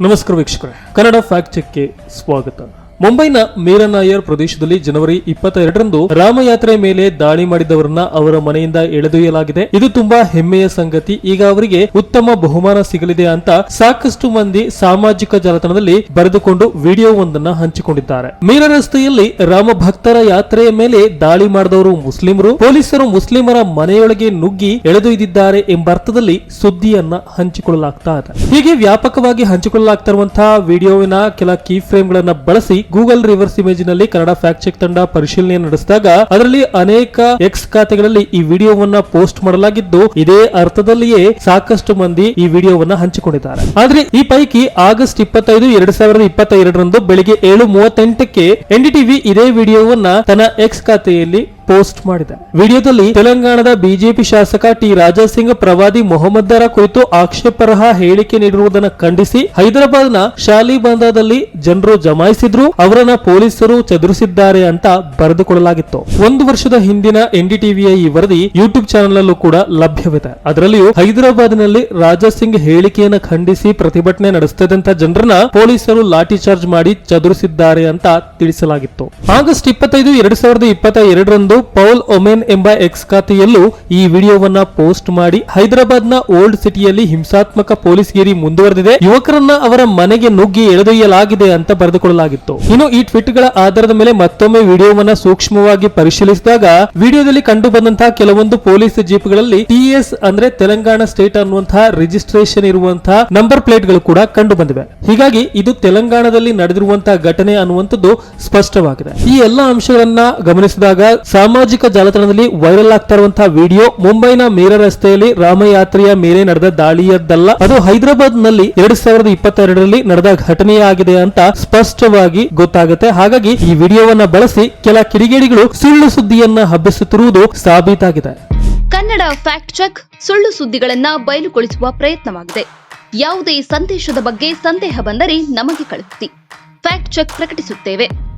ನಮಸ್ಕಾರ ವೀಕ್ಷಕರೇ. ಕನ್ನಡ ಫ್ಯಾಕ್ಟ್ ಚೆಕ್ಗೆ ಸ್ವಾಗತ. ಮುಂಬೈನ ಮೀರನಾಯರ್ ಪ್ರದೇಶದಲ್ಲಿ ಜನವರಿ ಇಪ್ಪತ್ತೆರಡರಂದು ರಾಮಯಾತ್ರೆ ಮೇಲೆ ದಾಳಿ ಮಾಡಿದವರನ್ನ ಅವರ ಮನೆಯಿಂದ ಎಳೆದೊಯ್ಯಲಾಗಿದೆ. ಇದು ತುಂಬಾ ಹೆಮ್ಮೆಯ ಸಂಗತಿ. ಈಗ ಅವರಿಗೆ ಉತ್ತಮ ಬಹುಮಾನ ಸಿಗಲಿದೆ ಅಂತ ಸಾಕಷ್ಟು ಮಂದಿ ಸಾಮಾಜಿಕ ಜಾಲತಾಣದಲ್ಲಿ ಬರೆದುಕೊಂಡು ವಿಡಿಯೋವೊಂದನ್ನ ಹಂಚಿಕೊಂಡಿದ್ದಾರೆ. ಮೀರ ರಸ್ತೆಯಲ್ಲಿ ರಾಮ ಭಕ್ತರ ಯಾತ್ರೆಯ ಮೇಲೆ ದಾಳಿ ಮಾಡಿದವರು ಮುಸ್ಲಿಮರು. ಪೊಲೀಸರು ಮುಸ್ಲಿಮರ ಮನೆಯೊಳಗೆ ನುಗ್ಗಿ ಎಳೆದೊಯ್ದಿದ್ದಾರೆ ಎಂಬ ಅರ್ಥದಲ್ಲಿ ಸುದ್ದಿಯನ್ನ ಹಂಚಿಕೊಳ್ಳಲಾಗ್ತಾ ಇದೆ. ಹೀಗೆ ವ್ಯಾಪಕವಾಗಿ ಹಂಚಿಕೊಳ್ಳಲಾಗ್ತಿರುವಂತಹ ವಿಡಿಯೋವಿನ ಕೆಲ ಕೀ ಫ್ರೇಮ್ ಗಳನ್ನ ಬಳಸಿ ಗೂಗಲ್ ರಿವರ್ಸ್ ಇಮೇಜ್ನಲ್ಲಿ ಕನ್ನಡ ಫ್ಯಾಕ್ಟ್ ಚೆಕ್ ತಂಡ ಪರಿಶೀಲನೆ ನಡೆಸಿದಾಗ ಅದರಲ್ಲಿ ಅನೇಕ ಎಕ್ಸ್ ಖಾತೆಗಳಲ್ಲಿ ಈ ವಿಡಿಯೋವನ್ನ ಪೋಸ್ಟ್ ಮಾಡಲಾಗಿದ್ದು, ಇದೇ ಅರ್ಥದಲ್ಲಿಯೇ ಸಾಕಷ್ಟು ಮಂದಿ ಈ ವಿಡಿಯೋವನ್ನ ಹಂಚಿಕೊಂಡಿದ್ದಾರೆ. ಆದ್ರೆ ಈ ಪೈಕಿ ಆಗಸ್ಟ್ ಇಪ್ಪತ್ತೈದು, ಎರಡ್ ಸಾವಿರದ ಇಪ್ಪತ್ತೆರಡರಂದು ಬೆಳಿಗ್ಗೆ ಏಳು ಮೂವತ್ತೆಂಟಕ್ಕೆ ಎನ್ಡಿಟಿವಿ ಇದೇ ವಿಡಿಯೋವನ್ನ ತನ್ನ ಎಕ್ಸ್ ಖಾತೆಯಲ್ಲಿ ಪೋಸ್ಟ್ ಮಾಡಿದೆ. ವಿಡಿಯೋದಲ್ಲಿ ತೆಲಂಗಾಣದ ಬಿಜೆಪಿ ಶಾಸಕ ಟಿ ರಾಜಾ ಸಿಂಗ್ ಪ್ರವಾದಿ ಮೊಹಮ್ಮದ್ದರ ಕುರಿತು ಆಕ್ಷೇಪಾರ್ಹ ಹೇಳಿಕೆ ನೀಡಿರುವುದನ್ನು ಖಂಡಿಸಿ ಹೈದರಾಬಾದ್ನ ಶಾಲಿಬಂದಾದಲ್ಲಿ ಜನರು ಜಮಾಯಿಸಿದ್ರು, ಅವರನ್ನ ಪೊಲೀಸರು ಚದುರಿಸಿದ್ದಾರೆ ಅಂತ ಬರೆದುಕೊಳ್ಳಲಾಗಿತ್ತು. ಒಂದು ವರ್ಷದ ಹಿಂದಿನ ಎನ್ಡಿಟಿವಿಯ ಈ ವರದಿ ಯೂಟ್ಯೂಬ್ ಚಾನೆಲ್ ಅಲ್ಲೂ ಕೂಡ ಲಭ್ಯವಿದೆ. ಅದರಲ್ಲಿಯೂ ಹೈದರಾಬಾದ್ನಲ್ಲಿ ರಾಜಾ ಸಿಂಗ್ ಹೇಳಿಕೆಯನ್ನು ಖಂಡಿಸಿ ಪ್ರತಿಭಟನೆ ನಡೆಸುತ್ತಿದ್ದಂತ ಜನರನ್ನ ಪೊಲೀಸರು ಲಾಠಿ ಚಾರ್ಜ್ ಮಾಡಿ ಚದುರಿಸಿದ್ದಾರೆ ಅಂತ ತಿಳಿಸಲಾಗಿತ್ತು. ಆಗಸ್ಟ್ ಇಪ್ಪತ್ತೈದು, ಎರಡ್ ಸಾವಿರದ ಇಪ್ಪತ್ತ ಎರಡರಂದು ಪೌಲ್ ಒಮೆನ್ ಎಂಬ ಎಕ್ಸ್ ಖಾತೆಯಲ್ಲೂ ಈ ವಿಡಿಯೋವನ್ನ ಪೋಸ್ಟ್ ಮಾಡಿ ಹೈದರಾಬಾದ್ನ ಓಲ್ಡ್ ಸಿಟಿಯಲ್ಲಿ ಹಿಂಸಾತ್ಮಕ ಪೊಲೀಸ್ ಪೊಲೀಸ್ಗಿರಿ ಮುಂದುವರೆದಿದೆ. ಯುವಕರನ್ನ ಅವರ ಮನೆಗೆ ನುಗ್ಗಿ ಎಳೆದೊಯ್ಯಲಾಗಿದೆ ಅಂತ ಬರೆದುಕೊಳ್ಳಲಾಗಿತ್ತು. ಇನ್ನು ಈ ಟ್ವೀಟ್ ಆಧಾರದ ಮೇಲೆ ಮತ್ತೊಮ್ಮೆ ವಿಡಿಯೋವನ್ನ ಸೂಕ್ಷ್ಮವಾಗಿ ಪರಿಶೀಲಿಸಿದಾಗ ವಿಡಿಯೋದಲ್ಲಿ ಕಂಡು ಬಂದಂತಹ ಕೆಲವೊಂದು ಪೊಲೀಸ್ ಜೀಪ್ಗಳಲ್ಲಿ ಟಿಎಸ್ ಅಂದ್ರೆ ತೆಲಂಗಾಣ ಸ್ಟೇಟ್ ಅನ್ನುವಂತಹ ರಿಜಿಸ್ಟ್ರೇಷನ್ ಇರುವಂತಹ ನಂಬರ್ ಪ್ಲೇಟ್ಗಳು ಕೂಡ ಕಂಡು ಬಂದಿವೆ. ಹೀಗಾಗಿ ಇದು ತೆಲಂಗಾಣದಲ್ಲಿ ನಡೆದಿರುವಂತಹ ಘಟನೆ ಅನ್ನುವಂಥದ್ದು ಸ್ಪಷ್ಟವಾಗಿದೆ. ಈ ಎಲ್ಲಾ ಅಂಶಗಳನ್ನ ಗಮನಿಸಿದಾಗ ಸಾಮಾಜಿಕ ಜಾಲತಾಣದಲ್ಲಿ ವೈರಲ್ ಆಗ್ತಾ ಇರುವಂತಹ ವಿಡಿಯೋ ಮುಂಬೈನ ಮೇರ ರಸ್ತೆಯಲ್ಲಿ ರಾಮಯಾತ್ರೆಯ ಮೇಲೆ ನಡೆದ ದಾಳಿಯದ್ದಲ್ಲ. ಅದು ಹೈದರಾಬಾದ್ನಲ್ಲಿ ಎರಡ್ ಸಾವಿರದ ಇಪ್ಪತ್ತೆರಡರಲ್ಲಿ ನಡೆದ ಘಟನೆಯಾಗಿದೆ ಅಂತ ಸ್ಪಷ್ಟವಾಗಿ ಗೊತ್ತಾಗುತ್ತೆ. ಹಾಗಾಗಿ ಈ ವಿಡಿಯೋವನ್ನ ಬಳಸಿ ಕೆಲ ಕಿಡಿಗೇಡಿಗಳು ಸುಳ್ಳು ಸುದ್ದಿಯನ್ನ ಹಬ್ಬಿಸುತ್ತಿರುವುದು ಸಾಬೀತಾಗಿದೆ. ಕನ್ನಡ ಫ್ಯಾಕ್ಟ್ ಚೆಕ್ ಸುಳ್ಳು ಸುದ್ದಿಗಳನ್ನ ಬಯಲುಗೊಳಿಸುವ ಪ್ರಯತ್ನವಾಗಿದೆ. ಯಾವುದೇ ಸಂದೇಶದ ಬಗ್ಗೆ ಸಂದೇಹ ಬಂದರೆ ನಮಗೆ ಕಳುಹಿಸಿ. Fact check ಪ್ರಕಟಿಸುತ್ತೇವೆ.